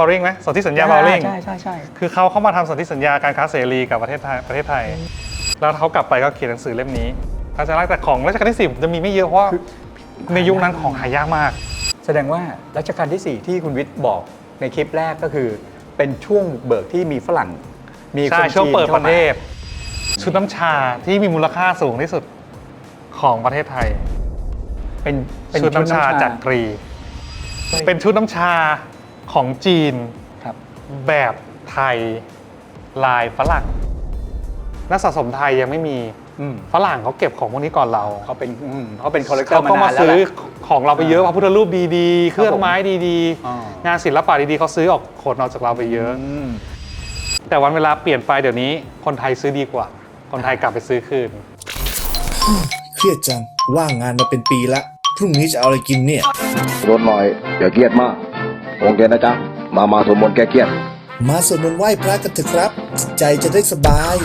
บอลริงไหมสนธิสัญญาบอลริงใช่ใช่ใช่คือเขาเข้ามาทำสนธิสัญญาการค้าเสรีกับประเทศไทยประเทศไทย แล้วเขากลับไปก็เขียนหนังสือเล่มนี้พระราชลักษณ์แต่ของรัชกาลที่สิบจะมีไม่เยอะเพราะว่าในยุคนั้นของหายากมาก แสดงว่ารัชกาลที่ 4 ที่คุณวิทย์บอกในคลิปแรกก็คือ เป็นช่วงบุกเบิกที่มีฝรั่ง มีคใช่นช่วงจีนเปิดปเข้าระมาเทศ ชุดน้ำชาที่มีมูลค่าสูงที่สุดของประเทศไทย เป็นเป็นชุดน้ำชาจักรี เป็นชุดน้ำชา ของจีนครับ แบบไทยลายฝรั่ง นักสะสมไทยยังไม่มีอืมฝรั่งเขาเก็บของพวกนี้ก่อนเราเขาเป็นอืมเขาเป็นคอลเลกเตอเขาร์มาก็มานานแล้วซื้อแหละของเราไปเยอะพระพุทธรูปดีๆ เครื่องผมไม้ดีอ่าๆงานศิลปะดีๆเขาซื้อออกขนออกจากเราไปเยอะ อืมแต่วันเวลาเปลี่ยนไปเดี๋ยวนี้คนไทยซื้อดีกว่า คนไทยกลับไปซื้อคืน เครียดจัง ว่างงานมาเป็นปีละ พรุ่งนี้จะเอาอะไรกินเนี่ย ลดหน่อย อย่าเครียดมาก องค์เจนะจ๊ะ มามาสวดมนต์แก้เครียด มาสวดมนต์ไหว้พระกันเถอะครับ ใจจะได้สบาย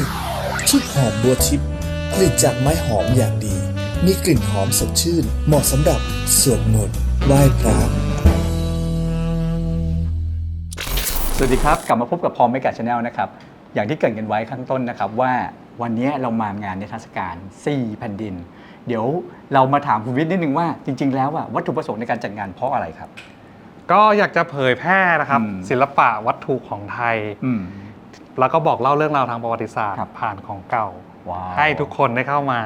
ชุดหอมบัวทิพย์ผลิตจากไม้หอมอย่างดี มีกลิ่นหอมสดชื่น เหมาะสำหรับสวดมนต์ไหว้พระสวัสดีครับ กลับมาพบกับพอมเมกาชาแนลนะครับ อย่างที่เกริดกันไว้ข้างต้นนะครับ ว่าวันนี้เรามางานนิทรรศการ4แผ่นดิน เดี๋ยวเรามาถามคุณวิทย์นิดนึงว่าจริง ๆ แล้วอะวัตถุประสงค์ในการจัดงานเพราะอะไรครับ ก็อยากจะเผยแพร่นะครับ อืม ศิลปะวัตถุของไทย อืม แล้วก็บอกเล่าเรื่องราวทางประวัติศาสตร์ครับ ผ่านของเก่า ว้าวให้ทุกคนได้เข้ามา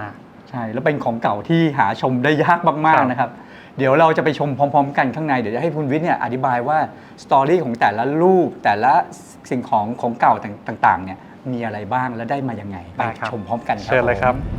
ใช่แล้วเป็นของเก่าที่หาชมได้ยากมากครับ ๆนะครับ เดี๋ยวเราจะไปชมพร้อม ๆ กันข้างในเดี๋ยวจะให้คุณวิทย์เนี่ยอธิบายว่าสตอรี่ของแต่ละรูปแต่ละสิ่งของของเก่าต่างๆเนี่ยมีอะไรบ้างและได้มายังไงไปได้ครับชมพร้อมกันครับ เชิญเลยครับก็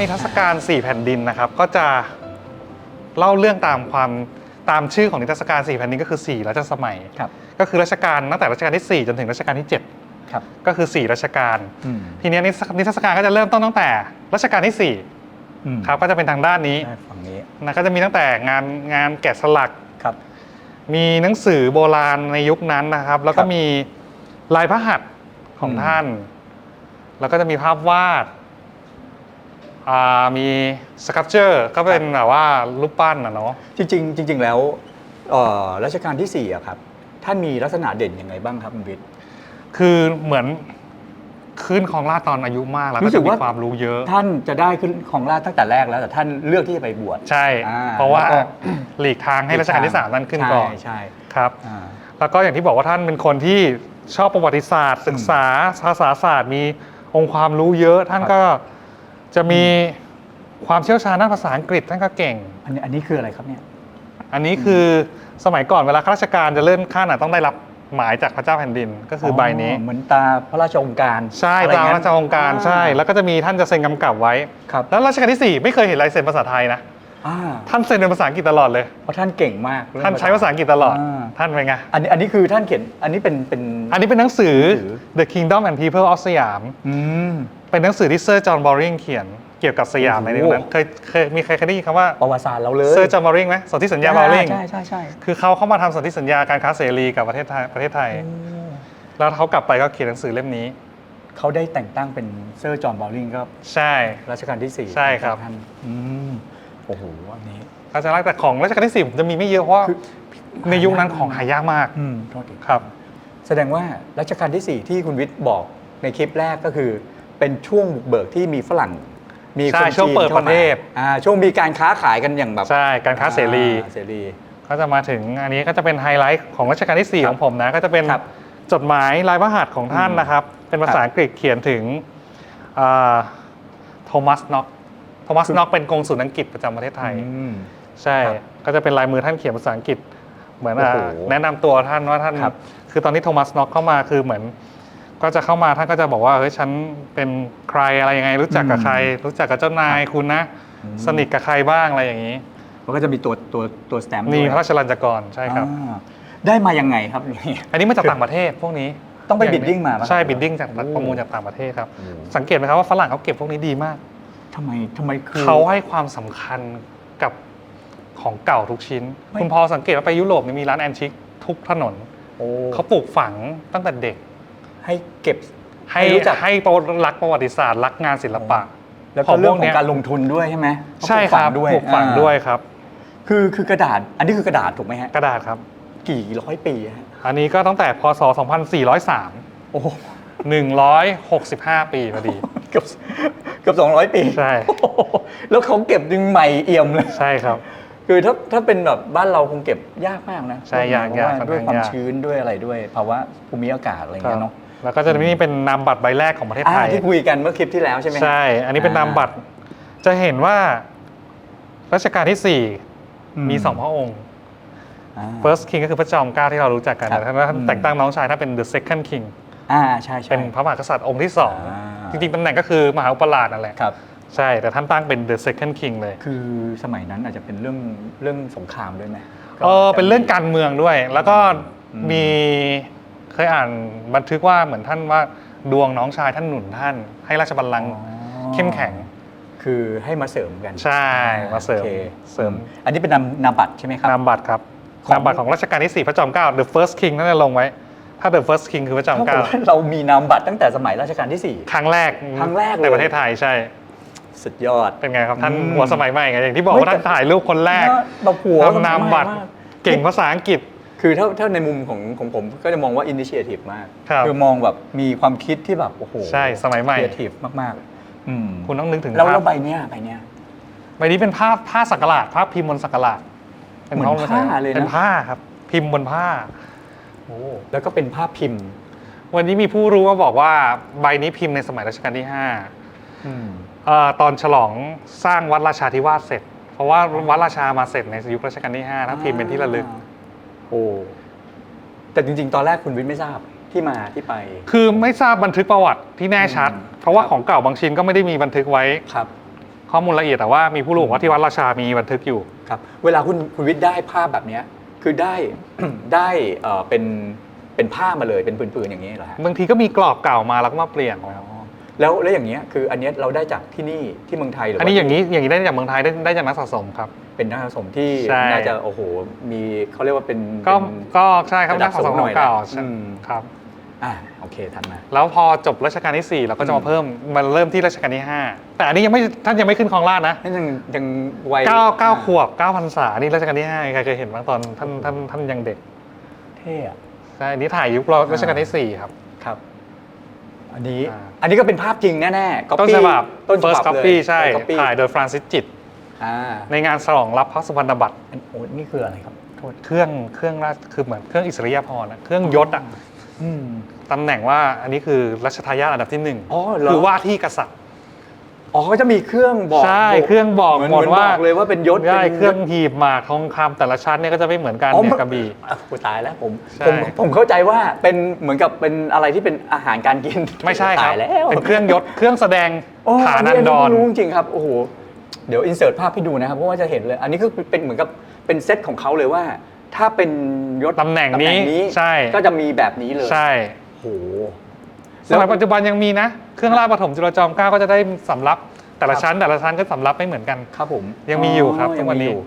นิทรรศการ 4 แผ่นดินนะครับ ก็จะเล่าเรื่องตามความตามชื่อของนิทรรศการ 4 แผ่นดินก็คือ 4 รัชสมัย ครับ ก็คือรัชกาลตั้งแต่รัชกาลที่ 4 จนถึงรัชกาลที่ ครับ 7 ก็คือ 4 รัชกาล อืมทีเนี้ยนิทรรศนิทรรศการก็จะเริ่มต้นตั้งแต่รัชกาลที่ อืม4 ครับ ก็จะเป็นทางด้านนี้ได้ฝั่งนี้ นะก็จะมีตั้งแต่งานงานแกะสลัก ครับ มีหนังสือโบราณในยุคนั้นนะครับ แล้วก็ครับมีลายพระหัตถ์ของอืม ท่าน แล้วก็จะมีภาพวาด อ่ามีสครับเจอร์ก็เป็นแบบว่ารูปปั้นนะเนาะ จริงๆจริง ๆ แล้วเอ่อรัชกาลที่4อะครับท่านมีลักษณะเด่นยังไงบ้างครับคุณวิทย์ คือเหมือนขึ้นของราชย์ตอนอายุมากแล้วรู้ก็สึจะกมีว่า ความรู้เยอะ ท่านจะได้ขึ้นของราชย์ตั้งแต่แรกแล้วแต่ท่านเลือกที่จะไปบวช ใช่ อ่าเพราะว่าแล้วก็ หลีกทางให้รัชกาลที่สามนั่นขึ้นก่อนใช่ใช่ครับ อ่า แล้วก็อย่างที่บอกว่าท่านเป็นคนที่ชอบประวัติศาสตร์ ศึกษาภาษาศาสตร์มีองค์ความรู้เยอะ ท่านครับก็ จะมีความเชี่ยวชาญด้านภาษาอังกฤษท่านก็เก่ง อันนี้อันนี้คืออะไรครับเนี่ย อันนี้คือสมัยก่อนเวลาข้าราชการจะเลื่อนขั้นอะต้องได้รับหมายจากพระเจ้าแผ่นดินก็คืออใบนี้ เหมือนตาพระราชองค์การใช่อะไรตามงั้นราชองค์การใช่ แล้วก็จะมีท่านจะเซ็นกำกับไว้ ครับแล้วรัชกาลที่ 4 ไม่เคยเห็นลายเซ็นภาษาไทยนะอ่าท่านเซ็นเป็นภาษาอังกฤษตลอดเลยเพราะท่านเก่งมากเรื่องท่านใช้ภาษาอังกฤษตลอดาท่านเป็นไงอันนี้อันนี้คือท่านเขียนอันนี้เป็นเป็นอันนี้เป็นหนังสือหนังสือ The Kingdom and People of Siam อืม เป็นหนังสือที่เซอร์จอห์นบอริงเขียนเกี่ยวกับสยามในโอ้เรื่องโหนั้นเคยเคยมีใครเคยได้ยินคำว่าประวัติศาสตร์เราเลยเซอร์จอห์นบอริงไหมสนธิสัญญาบอริงใช่ใช่ใช่คือเขาเข้ามาทำสนธิสัญญาการค้าเสรีกับประเทศไทยประเทศไทย แล้วเขากลับไปก็เขียนหนังสือเล่มนี้เขาได้แต่งตั้งเป็นเซอร์จอห์นบอลลิงก็ใช่รัชกาลที่สี่ใช่ครับท่านอืมโอ้โหอันนี้พระราชลักษณ์แต่ของรัชกาลที่สิบจะมีไม่เยอะเพราะว่าคือในยุคนั้นของหายากมากอืมโทษทีครับ แสดงว่ารัชกาลที่4ที่คุณวิทย์บอกในคลิปแรกก็คือ เป็นช่วงบุกเบิกที่มีฝรั่ง มีใช่คนช่วงจีนเปิดข้าประมาเทศอ่าช่วงมีการค้าขายกันอย่างแบบใช่การค้าเสรี อ่าเสรี ก็จะมาถึงอันนี้ก็จะเป็นไฮไลท์ของรัชกาลที่ 4 ของผมนะ ก็จะเป็นครับจดหมายลายพระหัตถ์ของท่านอืมนะครับ เป็นภาษาครับอังกฤษเขียนถึงโทมัสน็อกโทมัสน็อกเป็นกงสุลอังกฤษประจำประเทศไทย อืม ใช่ครับก็จะเป็นลายมือท่านเขียนภาษาอังกฤษ เหมือนโอ้อะโหแนะนำตัวท่านว่าท่านครับ คือตอนนี้โทมัสน็อกเข้ามาคือเหมือน ก็จะเข้ามาท่านก็จะบอกว่าเฮ้ยฉันเป็นใครอะไรยังไง รู้จักกับใคร รู้จักกับเจ้านายคุณนะ สนิทกับใครบ้างอะไรอย่างนี้ มันก็จะมีตัวตัวตัวสแตมป์นี่ด้วยพระราชลัญจกรใช่ครับอ่าได้มายังไงครับนี่อันนี้มาจากต่างประเทศพวกนี้ต้องไปย่ bidding มาปะใช่บิดดิ้งจากโอ้ประมูลจากต่างประเทศครับ สังเกตไหมครับว่าฝรั่งเขาเก็บพวกนี้ดีมากทำไมทำไมคือเขาให้ความสำคัญกับของเก่าทุกชิ้นไม่คุณพอสังเกตว่าไปยุโรปนี่มีร้านแอนชิคทุกถนนโอ้เขาปลูกฝังตั้งแต่เด็ก ให้เก็บให้ให้รู้จักให้ประรักประวัติศาสตร์รักงานศิลปะ แล้วก็เรื่องพวของเนี้ยการลงทุนด้วยใช่ไหมใช่เขาคปลูกฝังด้วยรับปลูกฝังอ่าด้วยครับ คือคือกระดาษ อันนี้คือกระดาษถูกไหมฮะกระดาษครับ กี่ร้อยปีฮะอันนี้ก็ตั้งแต่พศ 2403 โอ้โห165 ปีพอดีเกือบเกือบสองร้อยปีใช่โอ้โหแล้วเขาเก็บยังใหม่เอี่ยมเลยใช่ครับ คือถ้าถ้าเป็นแบบบ้านเราคงเก็บยากมากนะใช่ยากเพระว่ยากด้วยค่อนคข้างวามยากชื้นด้วยอะไรด้วยภาวะภูมิอากาศอะไรอย่างเงี้ยเนาะ แล้วก็จะมีเป็นนามบัตรใบแรกของประเทศอ่าไทย ที่คุยกันเมื่อคลิปที่แล้วใช่ไหมฮะใช่ อันนี้เป็นอ่านนามบัตรจะเห็นว่ารัชกาลที่อืม4มีสองพระองค์อ่า first king ก็คือพระจอมเกล้าที่เรารู้จักกันครับนะท่านท่านอืมแต่งตั้งน้องชายถ้านเป็น the second king อ่าใช่ใช่เป็นพระมหากษัตริย์องค์ที่สองอ่าจริงๆตำแหน่งก็คือมหาอุปราชนั่นแหละครับใช่แต่ท่านตั้งเป็น the second king เลย คือสมัยนั้นอาจจะเป็นเรื่องเรื่องสงครามด้วยไหมเออเป็นเรื่องการเมืองด้วย แล้วก็อืมมี เคยอ่านบันทึกว่าเหมือนท่านว่าดวงน้องชายท่านหนุนท่าน ให้ราชบัลลังก์อ๋อเข้มแข็ง คือให้มาเสริมกันใช่มาเสริมโอคเสริม อันนี้เป็นนามนามบัตรใช่ไหมครับ นามบัตรครับของ นามบัตรของรัชกาลที่4พระจอมเกล้า the first king นั่นจะลงไว้ ถ้า the first king คือพระจอมเท่าเกกับล้าว่าเรามีนามบัตรตั้งแต่สมัยรัชกาลที่ ครั้งแรกครั้งแรกเลย ในประเทศไทยใช่ 4 สุดยอด เป็นไงครับท่านอืมหัวสมัยใหม่ไงอย่างที่บอกเฮ้ยว่าท่านแต่ถ่ายรูปคนแรกแบบหัวทำนามบัตรสมัยใหม่มาก เก่งภาษาอังกฤษ คือถ้าถ้าในมุมของของผมก็จะมองว่าอินิเชียทีฟมากครับอมองแบบมีความคิดที่แบบโอ้โหใช่สมัยใหม่ ครีเอทีฟมากๆอืมคุณต้องนึกถึงแล้วภาแล้พวใบเนี้ยใบเนี้ย ใบนี้เป็นภาพผ้าสักหลาดภาพพิมพ์บนสักหลาดเหมือนผ้าเลยนะ เป็นผ้าครับ พิมพ์บนผ้า โอ้แล้วก็เป็นภาพพิมพ์วันนี้มีผู้รู้มาบอกว่าใบนี้พิมพ์ในสมัยรัชกาลที่อืม5เอ่อตอนฉลองสร้างวัดราชาธิวาสเสร็จ เพราะว่าวัดราชามาเสร็จในยุครัชกาลที่5ถ้าพิมพ์เป็นที่ระลึก โอ้แต่จริง ๆ ตอนแรกคุณวิทย์ไม่ทราบที่มาที่ไป คือไม่ทราบบันทึกประวัติที่แน่ชัด อืม เพราะว่าครับของเก่าบางชิ้นก็ไม่ได้มีบันทึกไว้ ครับ ข้อมูลละเอียดแต่ว่ามีผู้รู้บอกว่าที่วัดราชามีบันทึกอยู่ ครับเวลาคุณคุณวิทย์ได้ภาพแบบเนี้ยคือได้ ได้เอ่อเป็นเป็นผ้ามาเลยเป็นปืนๆอย่างนี้เหรอฮะบางทีก็มีกรอบเก่ามาแล้วก็มาเปลี่ยนอ๋อแล้วแล้วอย่างเงี้ยคืออันเนี้ยเราได้จากที่นี่ที่เมืองไทยหรืออัอันนี้อย่างนี้อย่างนี้ได้จากเมืองไทยได้ได้จากนักสะสมครับ เป็นนักสะสมที่ใช่ น่าจะโอ้โหมีเขาเรียกว่าเป็นก็เป็น ก็ใช่ครับระดันับกสะสมสูงหน่ขออยงเก่านะอืม ครับ อ่าโอเคทันมา แล้วพอจบรัชกาลที่ 4 เราก็จะอืมามเพิ่มมันเริ่มที่รัชกาลที่ 5 แต่อันนี้ยังไม่ท่านยังไม่ขึ้นครองราชย์นะนั่นยังยังวัยเก้าเก้าขวบเก้าพรรษานี่รัชกาลที่5ใครเคยเห็นบ้างตอนท่านท่านท่านยังเด็กเท่อะใช่อันนี้ถ่ายยุคเรารัชกาลที่4 ครับ ครับ อันนี้อ่า อันนี้ก็เป็นภาพจริงแน่ๆ copy ต้นฉบับ ต้นฉ first บับเลย copy ใช่ต้น copy ถ่ายโดยฟรานซิสจิต อ่าในงานฉลองรับพระสุพรรณบัตรอันโอ้นี่คืออะไรครับโทษเครื่องเครื่องราชคือเหมือนเครื่องอิสริยาภรณ์อะเครื่องยศอะอืมตำแหน่งว่าอันนี้คือรัชทายาทอันดับที่หนึ่งอ๋อเหรอคือว่าที่กษัตริย์อ๋อก็จะมีเครื่องบอกใช่เครื่องบอกเหมือนหมดเหมือนว่าบอกเลยว่าเป็นยศใช่ป็นเครื่องหีบหมากทองคำแต่ละชั้นเนี่ยก็จะไม่เหมือนกันอ๋อเนี่ยกระบี่อะโอ้ตายแล้วผมใช่ผมผมเข้าใจว่าเป็นเหมือนกับเป็นอะไรที่เป็นอาหารการกินไม่ใช่ครัตาบยแล้วเป็นเครื่องยศเครื่องแสดงโอ้ฐานันดรเพิ่งรู้จริงๆครับโอ้โห เดี๋ยวอินเสิร์ตภาพให้ดูนะครับเพราะว่าจะเห็นเลย อันนี้ก็เป็นเหมือนกับเป็นเซตของเขาเลยว่า ถ้าเป็นยศตำแหน่งนี้ใช่ ก็จะมีแบบนี้เลยใช่โอ้โหสมัยปัจจุบันยังมีนะ เครื่องราชปฐมจุลจอมเกล้าก็จะได้สำรับแต่ละชั้นแต่ละชั้นก็สำรับไม่เหมือนกันครับผมยังมีอยู่ครับทุกวันนี้ยังมีอยู่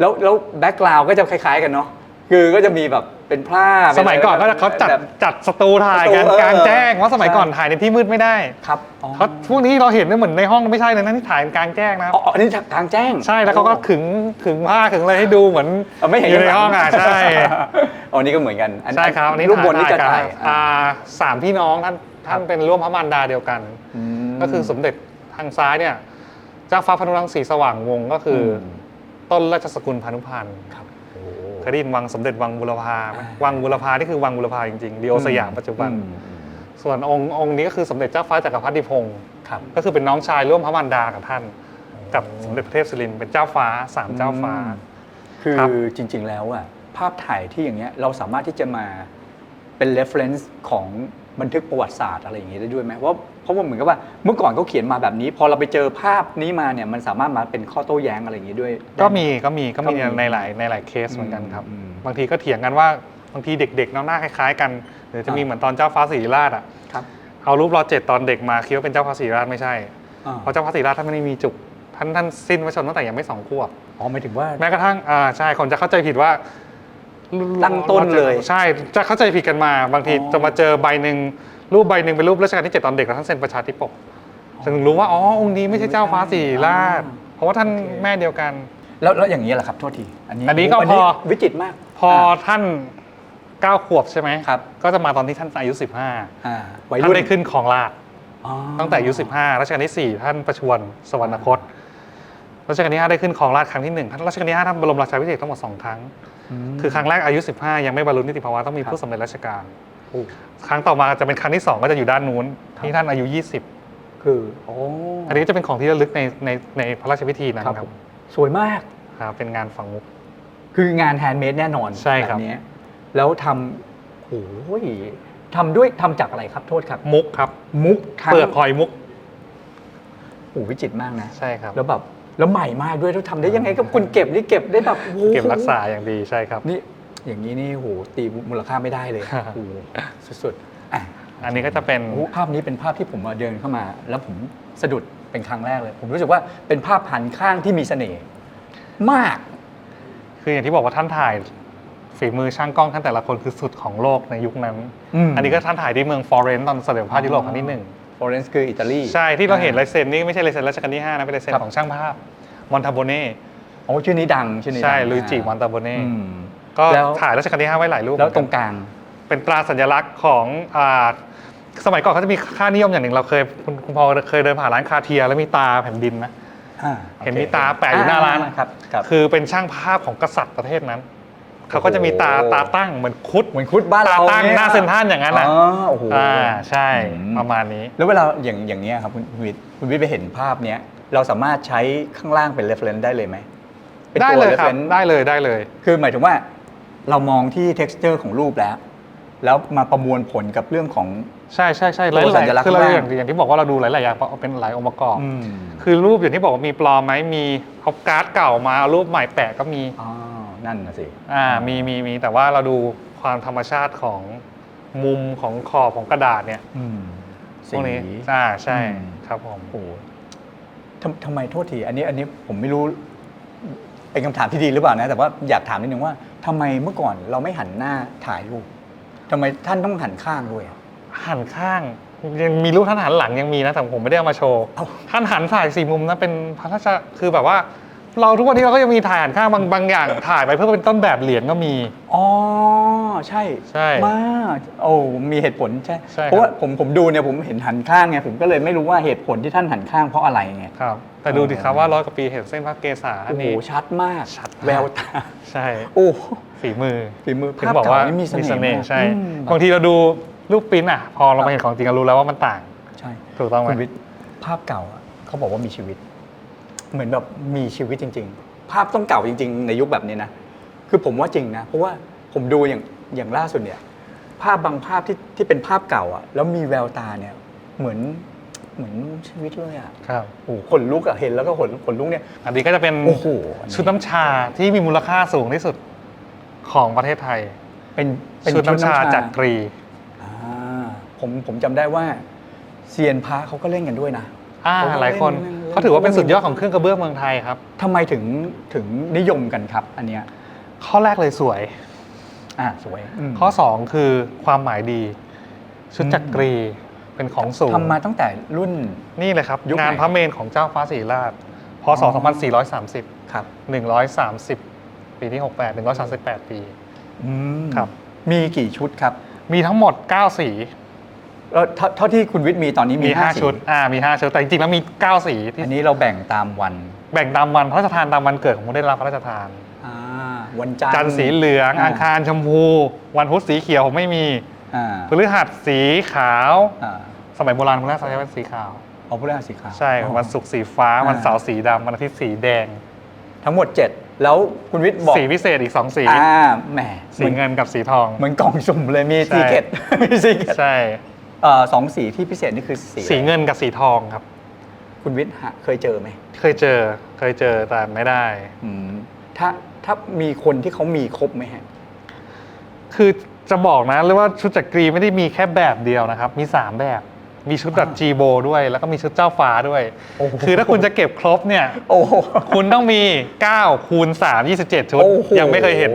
แล้วแล้วแบ็กกราวก็จะคล้าย ๆ กันเนาะคือก็จะมีแบบ เป็นผ้าสมัยก่อนก็จะเขาจัดแบบ จัดสตูถ่ายกันสตูเออกลางแจ้งเพราะสมัยใช่ ก่อนถ่ายในที่มืดไม่ได้ครับอ๋อเขาพวกนี้เราเห็นเนี่ยเหมือนในห้องไม่ใช่เลยนะที่ถ่ายกลางแจ้งนะครับอ๋ออันนี้กลางแจ้งใช่แล้วเขาก็ขึงขึงผ้าขึงอะไรให้ดูเหมือนเอาไม่เห็นอยู่ในห้องอะใช่อ๋อนี่ก็เหมือนกันอันใช่ครับอันนี้รูปบนนี่จะถ่ายถ่ายกันอ่าสามพี่น้องท่านท่านเป็นร่วมพระมารดาเดียวกัน ม ก็คือสมเด็จทางซ้ายเนี่ยเจ้าฟ้าพระนรังสีสว่างวงศ์ก็คืออม ต้นราชสกุลพานุพันธ์ครับโอ้เค ยได้ยินวังสมเด็จวังบุรพาไหมอ่าวังบุรพานี่คือวังบุรพาจริงๆดีโอสยามปัจจุบัน อืมส่วนองค์องค์นี้ก็คือสมเด็จเจ้าฟ้าจักรพรรดิพงศ์ครับ ก็คือเป็นน้องชายร่วมพระมารดากับท่าน กับสมเด็จพระเทพศิรินทร์เป็นเจ้าฟ้าสามเจ้าฟ้า คือครับ จริงๆแล้วอะภาพถ่ายที่อย่างเงี้ยเราสามารถที่จะมาเป็น reference ของ บันทึกประวัติศาสตร์อะไรอย่างงี้ได้ด้วยไหมเพราะเพราะว่าเหมือนกับว่าเมื่อก่อนเขาเขียนมาแบบนี้ พอเราไปเจอภาพนี้มาเนี่ยมันสามารถมาเป็นข้อโต้แย้งอะไรอย่างงี้ด้วยได้ไหก็มีก็มีก็มีก็มี ในหลายในหลายเคสเหมือนกันครับ อืมบางทีก็เถียงกันว่าบางทีเด็กๆเนาะหน้าคล้ายๆกันหรือจะมีอ่า เหมือนตอนเจ้าฟ้าสีราชอะครับเอารูปรอเจ็ดตอนเด็กมาคิดว่าเป็นเจ้าฟ้าสีราชไม่ใช่อ่าเพราะเจ้าฟ้าสีราชท่านไม่ได้มีจุกท่านท่านสิ้นพระชนม์ตั้งแต่ยังไม่สองขวบ อ๋อหมายถึงว่า แม้กระทั่งอ่าใช่คนจะเข้าใจผิดว่า ตั้งต้นเลย ใช่จะเข้าใจผิดกันมา บางทีอ๋อจะมาเจอใบหนึ่งรูปใบหนึ่งเป็นรูปรัชกาลที่เจ็ดตอนเด็กแล้วท่านเซ็นประชาธิปกถึงรู้ว่าอ๋อองค์นี้ไม่ใช่เจ้าฟ้าสีราชเพราะว่าท่านแม่เดียวกัน แล้วแล้วอย่างนี้แหละครับโทษทีอันนี้อันนี้ก็โพอวิจิตรมาก พอท่านเก้าขวบใช่ไหมครับ ก็จะมาตอนที่ท่านอายุ15อ่าวัยท่ารุ่นนได้ขึ้นของราชอ๋อตั้งแต่อายุ15รัชกาลที่4ท่านประชวรสวรรคต รัชกาลที่ 5 ได้ขึ้นของราชย์ครั้งที่1ท่านรัชกาลที่5ท่านบรมราชาภิเษกทั้งหมด2ครั้งมคือครั้งแรกอายุ 15 ยังไม่บรรลุนิติภาวะต้องมีครับผู้สำเร็จราชการโอ้ครั้งต่อมาจะเป็นครั้งที่ 2 ก็จะอยู่ด้านนู้นที่ท่านอายุ 20 คือโอ้อันนี้ก็จะเป็นของที่ระลึกในในในพระราชพิธีนั้นครับครัผบมสวยมากครับเป็นงานฝังมุก คืองานแฮนด์เมดแน่นอนใช่ครับแนี้แล้วทำโอ้ยทำด้วยทำจากอะไรครับโทษครับ มุกครับ มุกทั้งเปลือกหอยมุกโอ้วิจิตรมากนะใช่ครับ แล้วแบบ แล้วใหม่มากด้วยแล้วทำได้ยังไงกับคุณเก็บนี่เก็บได้แบบโอ้โหเก็บรักษาอย่างดีใช่ครับ นี่อย่างนี้นี่โหตีมูลค่าไม่ได้เลยครับโอ้โหสุดๆอะอันนี้ก็จะเป็นโอ้ภาพนี้เป็นภาพที่ผมมาเดินเข้ามา แล้วผมสะดุดเป็นครั้งแรกเลย ผมรู้สึกว่าเป็นภาพหันข้างที่มีเสน่ห์มาก คืออย่างที่บอกว่าท่านถ่ายฝีมือช่างกล้องท่านแต่ละคนคือสุดของโลกในยุคนั้นอืมอันนี้ก็ท่านถ่ายที่เมืองฟลอเรนซ์ตอนเสด็จพระยุโรปครั้งที่หนึ่ง ฟลอเรนซ์คืออิตาลี ใช่ ที่เราเห็นลายเซ็นนี่ไม่ใช่ลายเซ็นรัชกาลที่5นะเป็นลายเซ็นครับ ของช่างภาพมอนทาโบเน่โอ้ชื่อนี้ดังชื่อนี้ดังใช่ลุยจิมอนทาโบเน่อืม ก็แล้ว ถ่ายรัชกาลที่ 5 ไว้หลายรูปแล้วตรงกลาง เป็นตราสัญลักษณ์ของอ่าสมัยก่อนเขาจะมีค่านิยมอย่างหนึ่งเราเคยคุณคุณพอเคยเดินผ่านร้านคาเทียแล้วมีตาแผ่นดินไหมอ่าเห็นโอคมีตาแปะอยู่หน้าร้านอ่ครับครับ คือเป็นช่างภาพของกษัตริย์ประเทศนั้น เขาก็จะมีตาโอ้โหตาตั้งเหมือนคุดเหมือนคุดบ้านตาเราตั้งยหน้าเซ็นทรัลอย่างนั้นอะอ๋อโอ้โห อ่าใช่อืม ประมาณนี้ แล้วเวลาอย่างอย่างเนี้ยครับคุณคุณวิทย์คุณวิทย์ไปเห็นภาพเนี้ยเราสามารถใช้ข้างล่างเป็น reference ได้เลยไหมป็นได้ตัว เลยครับ reference ได้เลยได้เลย คือหมายถึงว่าเรามองที่ texture ของรูปแล้ว แล้วมาประมวลผลกับเรื่องของ ใช่ใช่ใช่หตัวลายสัญลักษณ์ๆคือเราข้างล่างอย่างอย่างที่บอกว่าเราดูหลายๆอย่างเป็นหลายองค์ประกอบอืมคือรูปอย่างที่บอกว่ามีปลอมไหมมีเอาการ์ดเก่ามาเอารูปใหม่แปะก็มีอ๋อ นั่นนะสิอ่ามีมีมีแต่ว่าเราดูความธรรมชาติของมุมของขอบของกระดาษเนี่ยอืมพวกนี้อ่าใช่อืม ครับผม โอ้โหทำทำไมโทษที อันนี้อันนี้ผมไม่รู้เป็นคำถามที่ดีหรือเปล่านะ แต่ว่าอยากถามนิดนึงว่าทำไมเมื่อก่อนเราไม่หันหน้าถ่ายรูปทำไมท่านต้องหันข้างด้วยอะ หันข้างยังมีรูปท่านหันหลังยังมีนะแต่ผมไม่ได้เอามาโชว์เอ้า ท่านหันถ่ายสี่มุมนะเป็นพระราชคือแบบว่า เราทุกวันนี้เราก็ยังมีถ่ายหันข้างบางบางอย่าง ถ่ายไปเพื่อเป็นต้นแบบเหรียญก็มี อ๋อ ใช่ใช่มากโอ้มีเหตุผลใช่ใช่ครับ เพราะว่าผมผมดูเนี่ยผมเห็นหันข้างไงผมก็เลยไม่รู้ว่าเหตุผลที่ท่านหันข้างเพราะอะไรไงครับ แต่ดูดิครับว่าร้อยกว่าปีเห็นเส้นพระเกศาอัโอ้นโหนี้ ชัดมากชัดมาก แววตาใช่โอ้ฝีมือฝีมือถึงภาพบอกว่าเก่านี่มีเสน่ห์มากใช่อืม บางทีเราดูรูปปริ้นท์อะพอเรามาเห็นของจริงเรารู้แล้วว่ามันต่างใช่ถูกต้องไหมคุณวิทย์ภาพเก่าอะเขาบอกว่ามีชีวิต เหมือนแบบมีชีวิตจริง ๆ ภาพต้องเก่าจริง ๆ ในยุคแบบนี้นะ คือผมว่าจริงนะ เพราะว่าผมดูอย่างอย่างล่าสุดเนี่ย ภาพบางภาพที่ที่เป็นภาพเก่าอะแล้วมีแววตาเนี่ย เหมือนเหมือนชีวิตเลยอะครับโอ้โหขนลุกอะเห็นแล้วก็ขนขนลุกเนี่ย อันนี้ก็จะเป็นโอ้โหอันนี้ ชุดน้ำชาที่มีมูลค่าสูงที่สุดของประเทศไทย เป็นเป็นชุดน้ำชาจักรีอ่าผมผมจำได้ว่าเซียนพระเขาก็เล่นกันด้วยนะอ่าเขาก็หลายคนเล่น เขาถือว่าเป็นสุดยอดของเครื่องกระเบื้องเมืองไทยครับ ทำไมถึงถึงนิยมกันครับ อันเนี้ยข้อแรกเลยสวย อ่าสวยมข้อ 2 คือความหมายดี ชุดจักรีเป็นของสูง ทำมาตั้งแต่รุ่น นี่เลยครับ ยุคไหน งานพระเมนของเจ้าฟ้าศรีราชพศอ๋อ2430 ครับ130 ปีที่ 68 138 ปี อืมครับ มีกี่ชุดครับ มีทั้งหมด 9 สี แล้วเท่าเท่าที่คุณวิทย์มีตอนนี้มีมี ห้า5ชุดอ่ามี 5 ชุด แต่จริงๆแล้วมี 9 สีที่อันนี้เราแบ่งตามวันแบ่งตามวันพระราชทานตามวันเกิดของผู้ได้รับพระราชทาน อ่าวันจันทร์ จันทร์สีเหลือง อ่า อังคารชมพู วันพุธสีเขียวผมไม่มีอ่าพฤหัสสีขาว อ่าสมัยโบราณคุณแม่ใช้เป็นสีขาว เอาผู้เล่นสีขาว ใช่อ๋อวันศุกร์สีฟ้า อ่า วันเสาร์สีดำวันอาทิตย์สีแดง ทั้งหมด 7 แล้วคุณวิทย์บอกสีพิเศษอีก 2 สี อ่าแหมสีเงินกับสีทอง เหมือนกล่องสุ่มเลยมีใช่ ซีเกตมีซีเกตใช่ เอ่อสองสีที่พิเศษนี่คือสีสีเงินกับสีทองครับ คุณวิทย์ฮะเคยเจอไหมเคยเจอเคยเจอแต่ไม่ได้ อืมถ้าถ้ามีคนที่เขามีครบไหมฮะ คือจะบอกนะเลยว่าชุดจักรีไม่ได้มีแค่แบบเดียวนะครับ มี 3 แบบ มีชุดแบบจีโบด้วย แล้วก็มีชุดเจ้าฟ้าด้วย โอ้โห คือถ้าคุณจะเก็บครบเนี่ย โอ้โห คุณต้องมี 9 คูณ 3 27 ชุด โอ้โห ยังไม่เคยเห็น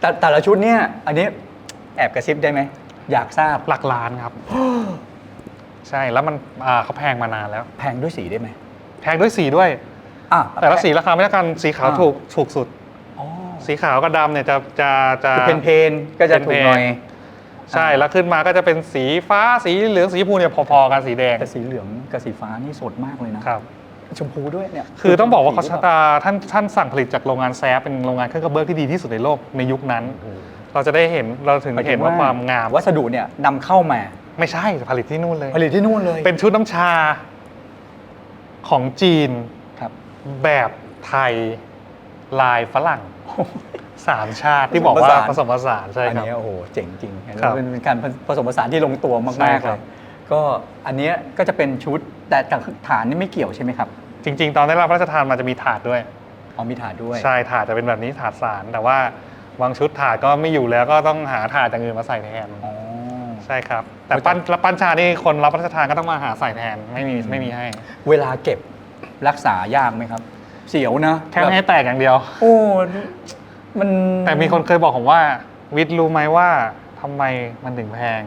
แต่แต่ละชุดเนี่ย อันนี้แอบกระซิบได้ไหม อยากทราบหลักล้านครับ ใช่แล้วมันอ่าเขาแพงมานานแล้ว แพงด้วยสีได้ไหมแพงด้วยสีด้วย อะ แต่ละสีราคาไม่เท่ากันสีขาวอ่า ถูกถูกสุด อ๋อสีขาวกับดำเนี่ยจะจะจะ คือเพนเพนก็จะถูกหน่อยใช่แล้วขึ้นมาก็จะเป็นสีฟ้าสีเหลืองสีชมพูเนี่ยพอๆกันสีแดงแต่สีเหลืองกับสีฟ้านี่สดมากเลยนะครับ ชมพูด้วยเนี่ยคือต้องบอกว่าเขาสีชะตาท่านท่านสั่งผลิตจากโรงงานแซฟเป็นโรงงานเครื่องกระเบื้องที่ดีที่สุดในโลกในยุคนั้น เราจะได้เห็นเราถึงหมายถึเห็นว่าความงามวัสดุเนี่ยนำเข้ามาไม่ใช่ผลิตที่นู่นเลย ผลิตที่นู่นเลยเป็นชุดน้ำชาของจีนครับ แบบไทยลายฝรั่งสามชาติที่บอกว่าผผสสมมผผสานใช่อันครับเนี้ยโอ้โหเจ๋งจริงครับเป็นการผสมผสานที่ลงตัวใช่มากๆคเลรับ ยก็อันเนี้ยก็จะเป็นชุดแต่แต่ฐานนี่ไม่เกี่ยวใช่ไหมครับจริง ๆ ตอนได้รับพระราชทานมาจะมีถาดด้วย อ๋อมีฐานด้วย ใช่ถาดจะเป็นแบบนี้ถาดสารแต่ว่า บางชุดถาดก็ไม่อยู่แล้วก็ต้องหาถาดจากอื่นมาใส่แทนอ๋อ ใช่ครับ แต่ปั้นแล้วปั้นชานี่คนรับพระราชทานก็ต้องมาหาใส่แทนไม่มีไม่มีให้ เวลาเก็บรักษายากไหมครับ เสียวนะแค่ไม่ให้แตกอย่างเดียว โอ้มันแต่มีคนเคยบอกผมว่า วิทย์รู้ไหมว่าทำไมมันถึงแพง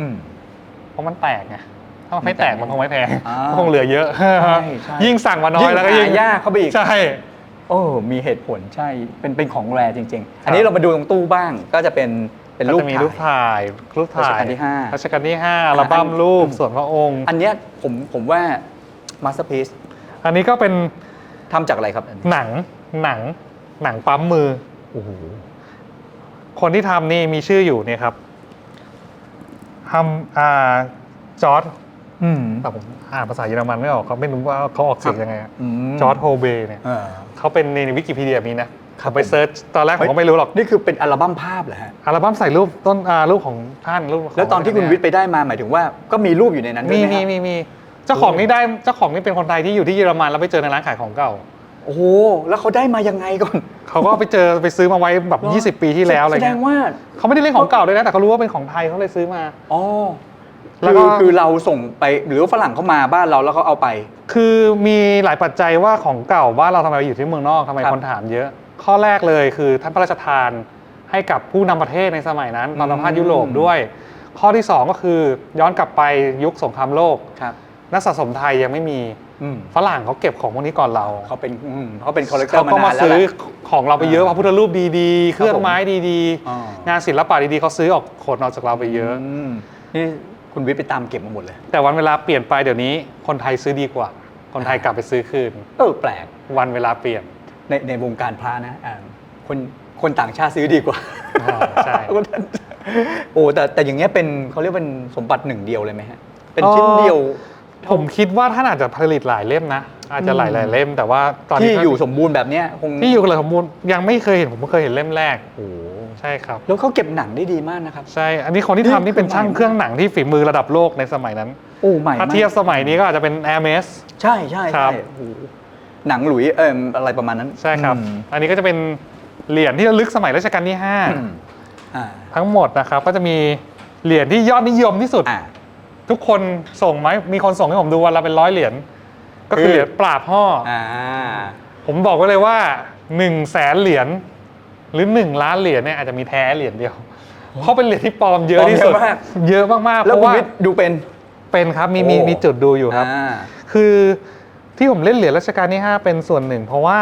อืม เพราะมันแตกไงถ้ามันไม่แตกมันคงไม่แพงอ่ามันคงเหลือเยอะ ใช่ใช่ยิ่งสั่งมาน้อยแล้วก็ยิ่งหายากเข้าไปอีก ใช่ โอ้มีเหตุผลใช่เป็นเป็นของแรจริง ๆ อันนี้เรามาดูตรงตู้บ้างก็จะเป็นเป็นก็รูปจะมีถ่าย รูปถ่ายรูปถ่ายรัชกาลที่ห้ารัชกาลที่ห้าอัลบั้มรูปอืมส่วนพระองค์ อันเนี้ยผมผมว่ามาสเตอร์พีซอันนี้ก็เป็นทำจากอะไรครับหนังหนังหนังปั๊มมือ โอ้โหคนที่ทำนี่มีชื่ออยู่เนี่ยครับทำอ่าจอร์ดอืมแต่ผมอ่านภาษาเยอรมันไม่ออกเขาไม่รู้ว่าเขาออกเสียงยังไงอะมจอร์ดโฮเบเนี่ย เออ เขาเป็นในวิกิพีเดียมีนะครัเขาบไปเซิร์ชตอนแรกผมก็ไม่รู้หรอกนี่คือเป็นอัลบั้มภาพเหรอฮะอัลบั้มใส่รูปต้นอ่ารูปของท่านรูปขงแล้วตอนที่คุณวิทย์ไปได้มาหมายถึงว่าก็มีรูปอยู่ในนั้นด้วมียไหมมีฮะมีมีเจ้าของนี่ได้เจ้าของนี่เป็นคนไทยที่อยู่ที่เยอรมันแล้วไปเจอในร้านขายของเก่าโอ้โหแล้วเขาได้มายังไงก่อนเขาก็ไปเจอไปซื้อมาไว้แบบ 20 ปีที่แล้วอะไรแสดเงี้งยว่าเขาไม่ได้เล่นของเก่าด้วยนะแต่เขารู้ว่าเป็นของไทยเขาเลยซื้อมาอ๋อ แล้แล้ววก็ก็คือเราส่งไปหรือว่าฝรั่งเข้ามาบ้านเราแล้วเขาเอาไป คือมีหลายปัจจัยว่าของเก่าว่านเราทำไมไปอยู่ที่เมืองนอกทำไมครับคนถามเยอะ ข้อแรกเลยคือท่านพระราชทานให้กับผู้นำประเทศในสมัยนั้นตอนสัมภาษณ์ยุโรปด้วย ข้อที่ 2 ก็คือย้อนกลับไปยุคสงครามโลก ครับ นักสะสมไทยยังไม่มีอืมฝรั่งเขาเก็บของพวกนี้ก่อนเราเขาเป็นอืมเขาเป็นคอลเลกเตอเขาร์มาก็นามานแล้วซื้อแหละ ของเราไปเยอะพระพุทธรูปดีๆ เครื่องผมไม้ดีอ๋อๆงานศิลปะดีๆเขาซื้อออกขนออกจากเราไปเยอะมนี่ คุณวิทย์ไปตามเก็บมาหมดเลย แต่วันเวลาเปลี่ยนไปเดี๋ยวนี้คนไทยซื้อดีกว่า คนไทยกลับไปซื้อคืน เออแปลกวันเวลาเปลี่ยนในในวงการพระนะอ่าคนคนต่างชาติซื้อดีกว่าอ่าใช่คนต่างโอ้แต่แต่อย่างเงี้ยเป็นเขาเรียกเป็นสมบัติหนึ่งเดียวเลยไหมฮะเป็นชิ้นเดียว ผมคิดว่าท่านอาจจะผลิตหลายเล่มนะอาจจะหลายหลายๆเล่ม แต่ว่าตอนนี้ที่อยู่สมบูรณ์แบบเนี้ยคงที่อยู่กันเลยสมบูรณ์ยังไม่เคยเห็นผมเพิ่งเคยเห็นเล่มแรกโอ้โห ใช่ครับ แล้วเขาเก็บหนังได้ดีมากนะครับ ใช่ อันนี้คนที่นี่ทำนี่เป็นคือช่างใหม่มากเครื่องหนังที่ฝีมือระดับโลกในสมัยนั้นโอ้ใหม่ถ้ามากเทียบสมัยนี้ก็อาจจะเป็น Hermes ใช่ใช่ครัใช่บโอ้โหหนังหลุยเอออะไรประมาณนั้น ใช่ครับอืมอันนี้ก็จะเป็นเหรียญที่ระลึกสมัยรัชกาลที่อืมอ่า5ทั้งหมดนะครับก็จะมีเหรียญที่ยอดนิยมที่สุดอ่าทุกคนส่งไหมมีคนส่งให้ผมดูวันละเป็นร้อยเหรียญก็คือคือเหรียญปราบห่อออ่าผมบอกไว้เลยว่า1นึ่งแสนเหรียญ หรือ 1 ล้านเหรียญเนี่ยอาจจะมีแท้เหรียญเดียว เพราะเป็นเหรียญที่ปลอมเยอะที่สุด ปลอมเยอะมาก เยอะมากๆเพแล้วราะคุณว่าวิทย์ดูเป็น เป็นครับมีมีโอ้ มีจุดดูอยู่ครับ อ่า คือที่ผมเล่นเหรียญรัชกาลที่ 5 เป็นส่วนหนึ่ง เพราะว่า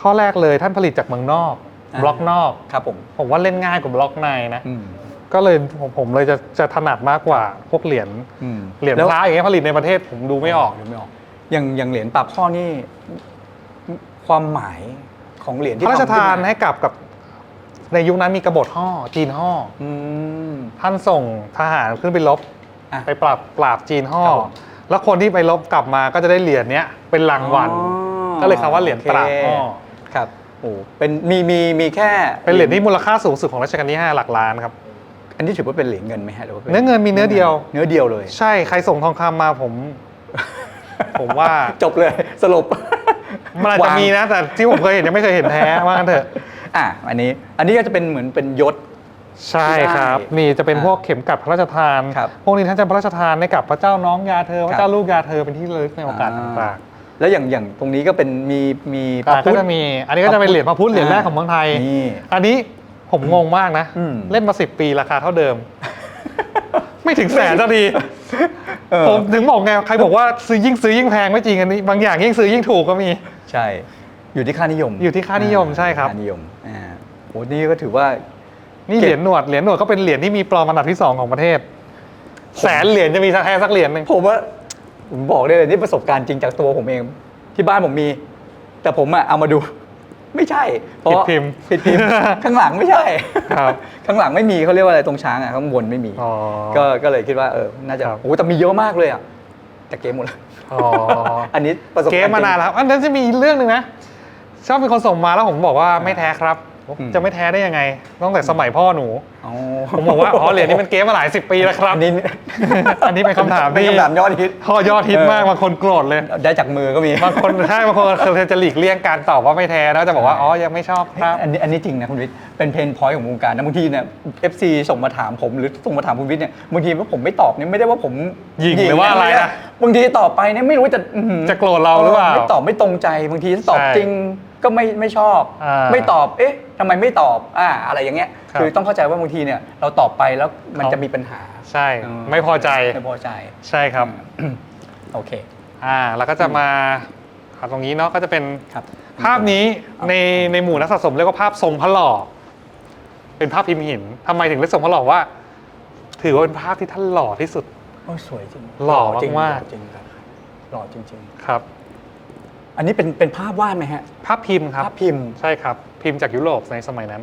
ข้อแรกเลยท่านผลิตจากเมืองนอก อ่า บล็อกนอก ครับผมผมว่าเล่นง่ายกว่าบล็อกในนะ อืมก็เลยผมผมเลยจะจะถนัดมากกว่าพวกเหรียญอืมเหรียญแล้วพระอย่างเงี้ยผลิตในประเทศผมดูไม่ออกดูไม่ออกอย่างอย่างเหรียญปากข้อนี่ ความหมาย ของเหรียญพที่ระราชทานำขึ้มให้กับกับ ในยุคนั้นมีกบฏห่อจีนห่ออืม ท่านส่งทหารขึ้นไปรบอะไปปราบปราบจีนห่อครับผม แล้วคนที่ไปรบกลับมาก็จะได้เหรียญเนี้ยเป็นรางวัลอ๋อก็เลยคำว่าเหรียญปราบห่อโอเคครับโอ้เป็นมีมีมีแค่เป็นเหรียญที่มูลค่าสูงสุดของรัชกาลที่5หลักล้านครับ อันนี้ถือว่าเป็นเหรียญเงินไหมฮะหรือว่าป็เนื้อเงินมีเนื้อเดียว เนื้อเดียวเลย ใช่ใครส่งทองคำมาผม ผมว่า จบเลยสรุป มันอาจจะมีนะ แต่ที่ผมเคยเห็นยังไม่เคยเห็นแท้ว่ากันเถอะ อะอันนี้อันนี้ก็จะเป็นเหมือนเป็นยศ ใช่ครับใช่นี่จะเป็นอ่าพวกเข็มกลัดพระราชทาน ครับพวกนี้ท่านจะพระราชทานให้กับพระเจ้าน้องยาเธอ พระเจ้าครับลูกยาเธอเป็นที่ระลึกในโอกาสต่างแล้วอย่างอย่างตรงนี้ก็เป็นมีมีๆพระอ่าพุก็ทธ จะมี อันนี้ก็จะเป็นเหรียญพระพุทธเหรียญแรกของเมืองไทย นี่อันนี้ผมงงมากนะ อืม เล่นมาสิบปีราคาเท่าเดิม ไม่ถึงแสนสักที เออ ผมถึงบอกไงใครบอกว่าซื้อยิ่งซื้อยิ่งแพงไม่จริงอันนี้ บางอย่างยิ่งซื้อยิ่งถูกก็มี ใช่ อยู่ที่ค่านิยมอยู่ที่ค่านิยมใช่ครับ ค่านิยมอ่าโหนี่ก็ถือว่า นี่เก็บ เหรียญหนวดเหรียญหนวดก็เป็นเหรียญที่มีปลอมอันดับที่สองของประเทศ แสนเหรียญจะมีแท้สักเหรียญหนึ่งผมว่าผมบอกได้เลยนี่ประสบการณ์จริงจากตัวผมเอง ที่บ้านผมมี แต่ผมอะเอามาดู ไม่ใช่ เพราะผิดพิมพ์ผิดพิมพ์ข้างหลังไม่ใช่ครับข้างหลังไม่มีเขาเรียกว่าอะไรตรงช้างอะข้างบนไม่มีอ๋อก็ก็เลยคิดว่าเออน่าจะครับโอ้แต่มีเยอะมากเลยอะแต่เกมหมดเลยอ๋ออันนี้ประสบเกการมณ์มานานแล้วครับอันนั้นจะมีเรื่องหนึ่งนะชอบมีคนส่งมาแล้วผมบอกว่าไม่แท้ครับอืมจะไม่แท้ได้ยังไงตั้งแต่สมัยพ่อหนูอ๋อ ผมบอกว่าอ๋อเหรียญนี้เป็นเกมมาหลายสิบปีแล้วครับ อันนี้ อันนี้เป็นคำถามเป็นที่คำถามยอดฮิต ข้อยอดฮิตมากบางคนโกรธเลย ได้จากมือก็มี บางคนใช่บางคนคือจะหลีกเลี่ยงการตอบว่าไม่แท้นะจะบอกว่าอ๋อยังไม่ชอบครับ อันนี้อันนี้จริงนะคุณวิทย์เป็นเพนพอยต์ของวงการนะบางทีเนี่ย FC ส่งมาถามผมหรือส่งมาถามคุณวิทย์เนี่ยบางทีว่าผมไม่ตอบเนี่ยไม่ได้ว่าผมหยิ่งหรือว่าอะไรนะบางทีตอบไปเนี่ยไม่รู้จะอื้อหือจะโกรธเราหรือเปล่าไม่ตอบไม่ตรงใจบางทีตอบใช่จริงก็ไม่ไม่ชอบอ่าไม่ตอบเอ๊ะทำไมไม่ตอบอ่าอะไรอย่างเงี้ยครับคือต้องเข้าใจว่าบางทีเนี่ยเราตอบไปแล้วมันเขาจะมีปัญหาใช่เออไม่พอใจไม่พอใจใช่ครับโอเค อ่าแล้วก็จะมาตรงนี้เนาะก็จะเป็นครับ ภาพนี้ในในหมู่นักสะสมเรียกว่าภาพทรงพระหล่อเป็นภาพพิมพ์หินทำไมถึงเรียกทรงพระหล่อว่า ถือว่าเป็นภาพที่ท่านหล่อที่สุด โอ้ยสวยจริงหล่อจริงมาก หล่อจริงครับหล่อจริง ครับ ๆ อันนี้เป็นเป็นภาพวาดไหมฮะ ภาพพิมพ์ครับภาพพิมพ์ ใช่ครับ พิมพ์จากยุโรปในสมัยนั้น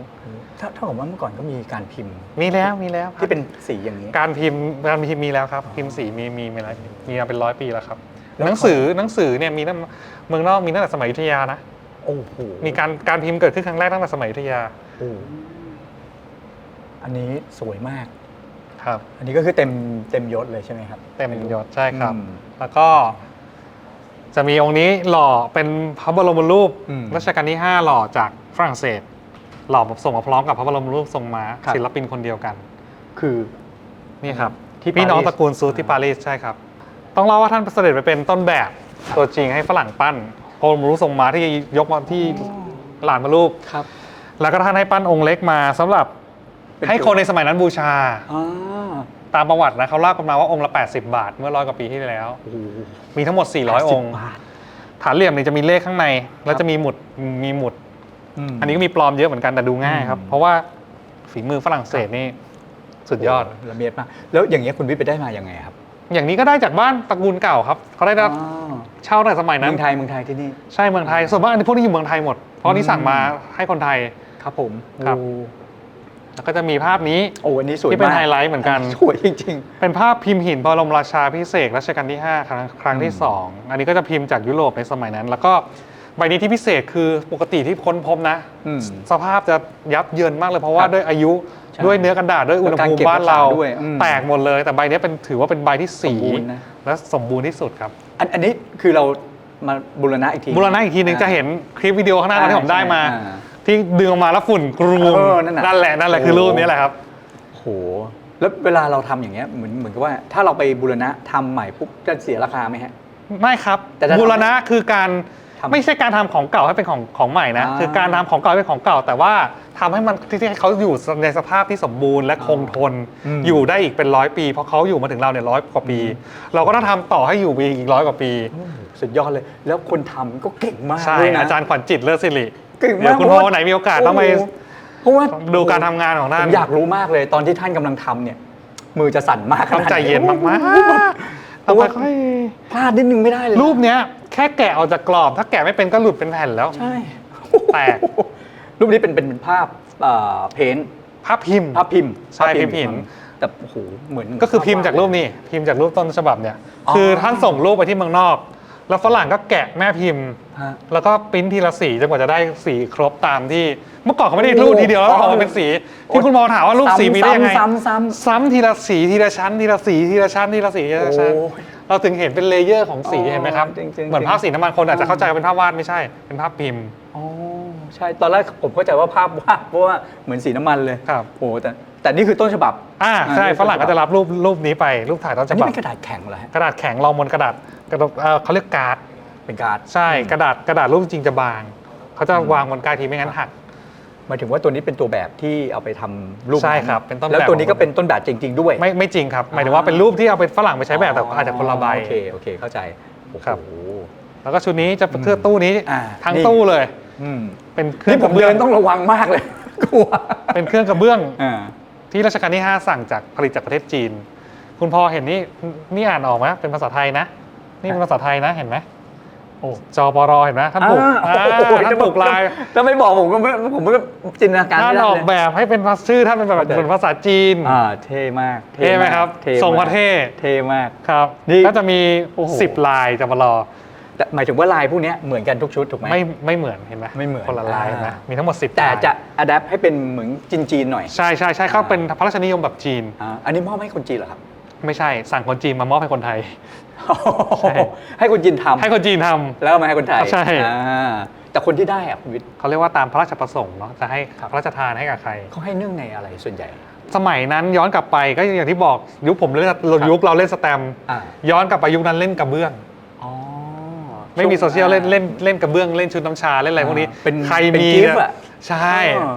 ถ้าเท่ากับว่าเมื่อก่อนก็มีการพิมพ์มีแล้วมีแล้วที่เป็นสีอย่างนี้ การพิมพ์การพิมพ์มีแล้วครับ พิมพ์สีมีมีมีแล้วมีมาเป็นร้อยปีแล้วครับแล้วหนังสือหนังสือเนี่ยมีตั้งเมืองนอกมีตั้งแต่สมัยอยุธยานะโอ้โหมีการการพิมพ์เกิดขึ้นครั้งแรกตั้งแต่สมัยอยุธยาโอ้อันนี้สวยมากครับ อันนี้ก็คือเต็มเต็มยศเลยใช่ไหมครับ เต็มยศใช่ครับอืมแล้วก็ จะมีองค์นี้หล่อเป็นพระบรมรูปอืมรัชกาลที่ 5 หล่อจากฝรั่งเศส หล่อส่งมาพร้อมกับพระบรมรูปทรงม้าครับ ศิลปินคนเดียวกัน คือ นี่ครับที่พี่น้องปารีสตระกูลซูสที่ปารีสใช่ครับ ต้องเล่าว่าท่านเสด็จไปเป็นต้นแบบตัวจริงให้ฝรั่งปั้นพระบรมรูปทรงม้าที่ยกมาที่หลานมารูป ครับแล้วก็ท่านให้ปั้นองค์เล็กมาสำหรับเป็นให้คนในสมัยนั้นบูชา อ่า ตามประวัตินะเขาเล่ากันมาว่าองค์ละ 80 บาท เมื่อร้อยกว่าปีที่แล้ว โอ้โหมีทั้งหมด 400 องค์ บาท ฐานเหลี่ยมเนี่ยจะมีเลขข้างใน แล้วจะมีหมุดมีหมุด ม อันนี้ก็มีปลอมเยอะเหมือนกันแต่ดูง่ายครับ อืม เพราะว่าฝีมือฝรั่งเศสนี่สุดยอด โละเมียดมาก แล้วอย่างเงี้ยคุณวิทย์ไปได้มายังไงครับอย่างนี้ก็ได้จากบ้านตระกูลเก่าครับเขาได้รับอ๋อเช่าตั้งแต่สมัยนั้เมืนองไทยเมืองไทยที่นี่ ใช่เมืองไทยส่วนมากอันนี้พวกนี้อยู่เมืองไทยหมดเพราะนี่สั่งมาให้คนไทย ครับผมครับ โอ้ แล้วก็จะมีภาพนี้โอ้อันนี้สวยที่เป็นมากไฮไลท์เหมือนกันสวยจริงเป็นภาพพิมพ์หินบรมราชาพิเศษกรัชกาลที่ 5 ครั้งครั้งที่ 2 อันนี้ก็จะพิมพ์จากยุโรปในสมัยนั้น แล้วก็ใบนี้ที่พิเศษคือปกติที่ค้นพบนะ อืมสภาพจะยับเยินมากเลยเพราะว่าครับด้วยอายุใช่ด้วยเนื้อกันดาษด้วยอุณหภูมิแล้วการเก็บบ้านเรารักษาด้วยอืมแตกหมดเลย แต่ใบนี้เป็นถือว่าเป็นใบที่สีสมบูรณ์นะ และสมบูรณ์ที่สุดครับๆอันอันนี้คือเรามาบูรณะอีกทีบูรณะอีกทีหนึ่งจะเห็นคลิปวิดีโอข้างหน้าที่ผมได้มา อ่า ที่ดึงออกมาแล้วฝุ่นกรูมเออนั่นน่ะนั่นแหละนั่นแหละคือรูปนี้แหละครับ โห แล้วเวลาเราทำอย่างเงี้ยเหมือนเหมือนกับว่าถ้าเราไปบูรณะทำใหม่ปุ๊บจะเสียราคาไหมฮะ ไม่ครับแต่จะทำบูรณะคือการทำไม่ใช่การทำของเก่าให้เป็นของของใหม่นะอ่าคือการทำของเก่าให้เป็นของเก่า แต่ว่าทำให้มันที่ที่ให้เขาอยู่ในสภาพที่สมบูรณ์และคงทนอืม อยู่ได้อีกเป็นร้อยปี เพราะเขาอยู่มาถึงเราเนี่ยร้อยกว่าปี เราก็ต้องทำต่อให้อยู่ไปอีกร้อยกว่าปี สุดยอดเลย แล้วคนทำก็เก่งมากใช่ด้วยนะอาจารย์ขวัญจิตเลิศสิริ เก่งมากเดี๋ยวคุณเพพ่ราะอว่าไหนมีโอกาสต้องไปโอ้โหเพราะว่าดูการทำงานของผท่านมอยากรู้มากเลยตอนที่ท่านกำลังทำเนี่ย มือจะสั่นมากขต้องนาดไหนใจเย็นมากเพๆต้องราะว่าค่อยพลาดนิดนึงไม่ได้เลยๆรูปเนี้ย แค่แกะออกจากกรอบ ถ้าแกะไม่เป็นก็หลุดเป็นแผ่นแล้ว ใช่แตก รูปนี้เป็นเป็นเป็นภาพเพ้นท์ภาพพิมพ์ ภาพพิมพ์ใช่ภาพพิมพ์หิน แต่โอ้โหเหมือน ก็คือพิมพ์จากรูปนี้พิมพ์จากรูปต้นฉบับเนี่ย อ๋อ คือท่านส่งรูปไปที่เมืองนอก แล้วฝรั่งก็แกะแม่พิมพ์ ฮะ แล้วก็ปริ้นทีละสีจนกว่าจะได้สีครบตามที่ เมื่อก่อนเขาไม่ได้รูปทีเดียวแล้วอ๋อออกมาเป็นสี ที่คุณมองถามว่ารูปสีมีได้ยังไง ซ้ำซ้ำซ้ำ ซ้ำทีละสีทีละชั้นทีละสีทีละชั้นทีละสีทีละชั้น โอ้ยเราถึงเห็นเป็นเลเยอร์ของสีอ๋อเห็นไหมครับ จริงๆ เหมือนภาพสีน้ำมันคนอาจจะเข้าใจว่าเป็นภาพวาดไม่ใช่ เป็นภาพพิมพ์ อ๋อใช่ตอนแรกผมเข้าใจว่าภาพวาดเพราะว่าเหมือนสีน้ำมันเลยครับ โอ้แต่ แต่นี่คือต้นฉบับ อ่าใช่อ่าฝรั่งก็จะรับรูปรูปนี้ไปรูปถ่ายต้นอัฉนนี้บับเป็นกระดาษแข็งเหรอฮะกระดาษแข็งรองบนกระดาษกระดาษเอ่อเขาเรียกการ์ด เป็นการ์ดใช่กระดาษกระดาษรูปจริงจะบาง เขาจะวางบนการ์ดทีไม่งั้นหัก หมายถึงว่าตัวนี้เป็นตัวแบบที่เอาไปทำรูปใช่ครับเป็นต้นแบบ แล้วตัวนี้ก็เป็นต้นแบบจริง ๆ ด้วย ไม่ไม่จริงครับหมายถึงว่าเป็นรูปที่เอาไปฝรั่งไปใช้แบบแต่อาจจะคนละใบ โอเคโอเคเข้าใจโอ้โหครับแล้วก็ชุดนี้จะเครื่องตู้นี้อ่าทั้งนี่ ตู้เลย อืมเป็นเครื่อนี่งผกมระเบื้เดิองนต้องระวังมากเลยกลัว เป็นเครื่องกระเบื้อง อ่า ที่รัชกาลที่ 5 สั่งจากผลิตจากประเทศจีน คุณพอเห็นนี่นี่อ่านออกไหมเป็นภาษาไทยนะ นี่เป็นภาษาไทยนะเห็นไหมโอ้จปรเห็นไหมท่านปลูกอ่าอ่าโอ้โหท่านปลูกลายถ้าไม่บอกผมก็ไม่ผมก็จินตนาการท่านไม่ได้ออกเลยแบบให้เป็นภาษาชื่อท่านเป็นแบบเข้าใจเหมือนภาษาจีนอ่าเท่มากเท่ไหมครับเท่ทรงมากประเทศเท่มากครับ นี่ก็จะมีโอ้โห10 ลายจปร แต่หมายถึงว่าลายพวกเนี้ยเหมือนกันทุกชุดถูกไหม ไม่ไม่เหมือนเห็นไหมไม่เหมือนคนละลายเห็นไหมอ่ามี มีทั้งหมด10แต่ลายจะอัดแอปให้เป็นเหมือนจีนๆหน่อยใช่ใช่ใช่เขาเป็นพระราชนิยมแบบจีน อ่าอันนี้มอบให้คนจีนเหรอครับ ไม่ใช่สั่งคนจีนมามอบให้คนไทย ใช่ ให้คนจีนทำให้คนจีนทำ แล้วเอามาให้คนไทยใช่ อ่าแต่คนที่ได้อะคุณวิทย์เขาเรียกว่าตามพระราชประสงค์เนาะจะให้ครับพระราชทานให้กับใคร เขาให้เนื่องในอะไรส่วนใหญ่ สมัยนั้นย้อนกลับไปก็อย่างที่บอกยุคผมเล่นยุคเราเล่นสแตมป์อ่า ย้อนกลับไปยุคนั้นเล่นกระเบื้องอ๋อ ไม่มีโซเชียลช่วงเล่นเล่นเล่นกระเบื้องเล่นชุดน้ำชาเล่นอะไรพวกนี้เป็นใครเป็นมีกิฟต์เนี่ยอะใช่อ๋อ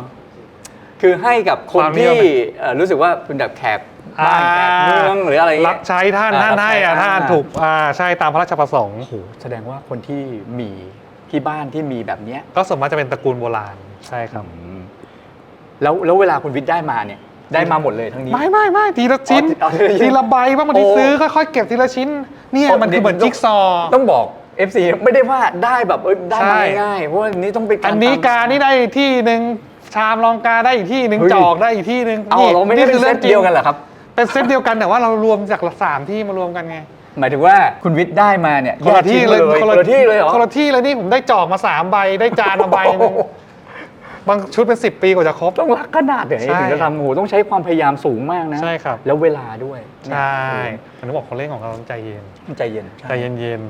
คือให้กับคนความนิยที่มเอ่อรู้สึกว่าเป็นแบบแขกบ้านแขกเมืองหรืออะไรเงี้ยรับใช้ท่านอ่าท่านให้อะรับใช้ท่านอ่าถูกอ่าใช่ตามพระราชประสงค์โอ้โหแสดงว่าคนที่มีที่บ้านที่มีแบบเนี้ยก็ส่วนมากจะเป็นตระกูลโบราณใช่ครับอืมแล้วแล้วเวลาคุณวิทย์ได้มาเนี่ยได้มาหมดเลยทั้งนี้ ไม่ไม่ไม่ทีละชิ้นอ๋อทีละชิ้นทีละใบบางทีโอ้ซื้อค่อยๆเก็บทีละชิ้น เนี่ยโอ้มันคือเหมือนเดี๋ยวจิ๊กซอว์ต้องบอก FC ไม่ได้ว่าได้แบบเอ้ยได้ใช่มาง่ายๆเพราะว่าอันนี้ต้องเป็นการอันนี้ตม การนี่ได้อีกที่หนึ่งชามรองกาได้อีกที่หนึ่งเฮ้ย จอกได้อีกที่หนึ่งเอาเราไม่ได้เป็นเซตเดียวกันเหรอครับ เป็นเซตเดียวกันแต่ว่าเรารวมจากสามที่มารวมกันไงหมายถึงว่าคุณวิทย์ได้มาเนี่ยคนละที่เลยแกชิ้นคนละที่เลยเหรอคนละที่เลยนี่ผมได้จอกมาสามใบได้จานมาใบหนึงโอ้โหบางชุดเป็น10ปีกว่าจะครบ ต้องรักขนาดไหนใช่ถึงจะทำโอ้โหต้องใช้ความพยายามสูงมากนะใช่ครับ แล้วเวลาด้วยใช่ผมบอกคนเล่นของเราต้องใจเย็น ใจเย็นใจเย็น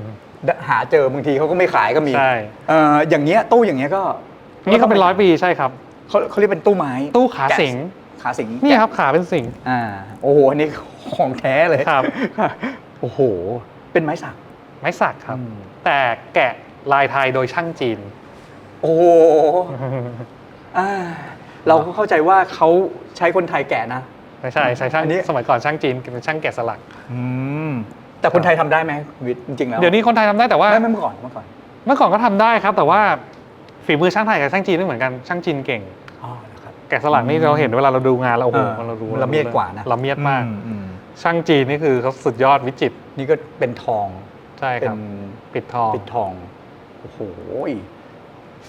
หาเจอบางทีเขาก็ไม่ขายก็มีใช่ เอ่ออย่างเงี้ยตู้อย่างเงี้ยก็ๆนี่ก็เป็นร้อยปีใช่ครับ เขาเขาเรียกเป็นตู้ไม้ตู้ขาสิงแกะขาสิงนี่ครับขาเป็นสิง อ่าโอ้โหอันนี้ของแท้เลยครับ โอ้โห เป็นไม้สักไม้สักครับ อืมแต่แกะลายไทยโดยช่างจีน โอ้โหอ่าเราก็เข้าใจว่าเขาใช้คนไทยแกะนะ ไม่ใช่ใช่ช่างอันนี้ สมัยก่อนช่างจีนเป็นช่างแกะสลัก อืม แต่คนไทยทำได้ไหมวิทย์จริงๆแล้วเดี๋ยวนี้คนไทยทำได้แต่ว่า ไม่ไม่เมื่อก่อนเมื่อก่อนเมื่อก่อนก็ทำได้ครับ แต่ว่าฝีมือช่างไทยกับช่างจีนไม่เหมือนกันช่างจีนเก่ง อ๋อนะครับ แกะสลักนี่เราเห็นเวลาเราดูงานแล้วโอ้โหเออเราดูละเมียดกว่านะ ละเมียดมาก อือืมช่างจีนนี่คือเขาสุดยอดวิจิตรนี่ก็เป็นทองใช่เป็ครับนปิดทองปิดทองโอ้โห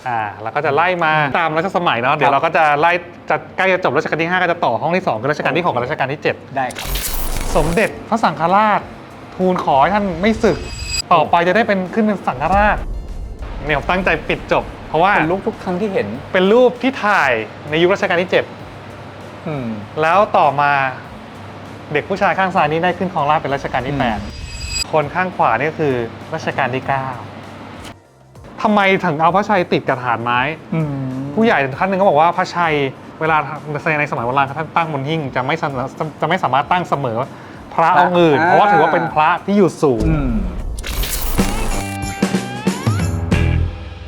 อ่าแล้วก็จะไล่มาตามรัชสมัยเนาะเดี๋ยวเราก็จะไล่จะใกล้จะจบรัชกาลที่5ก็จะต่อห้องที่2คือรัชกาลที่6กับรัชกาลที่ได้ครับ7สมเด็จพระสังฆราช ทูลขอให้ท่านไม่ศึก ต่อไปจะได้เป็นขึ้นเป็นสังฆราชเนี่ยผมตั้งใจปิดจบ เพราะว่าเป็นรูปทุกครั้งที่เห็น เป็นรูปที่ถ่ายในยุครัชกาลที่อืม7แล้วต่อมาเด็กผู้ชายข้างซ้ายนี้ได้ขึ้นครองราชย์เป็นรัชกาลที่อืม8คนข้างขวานี่คือรัชกาลที่ 9ทำไมถึงเอาพระชัยติดกับฐานไม้อืมผู้ใหญ่ท่านหนึ่งก็บอกว่าพระชัยเวลาแสดงในสมัยโบราณท่านตั้งบนหิ้งจะไม่สามารถจะไม่สามารถตั้งเสมอพ ระองค์อื่น เพราะว่าถือว่าเป็นพระที่อยู่สูงอืม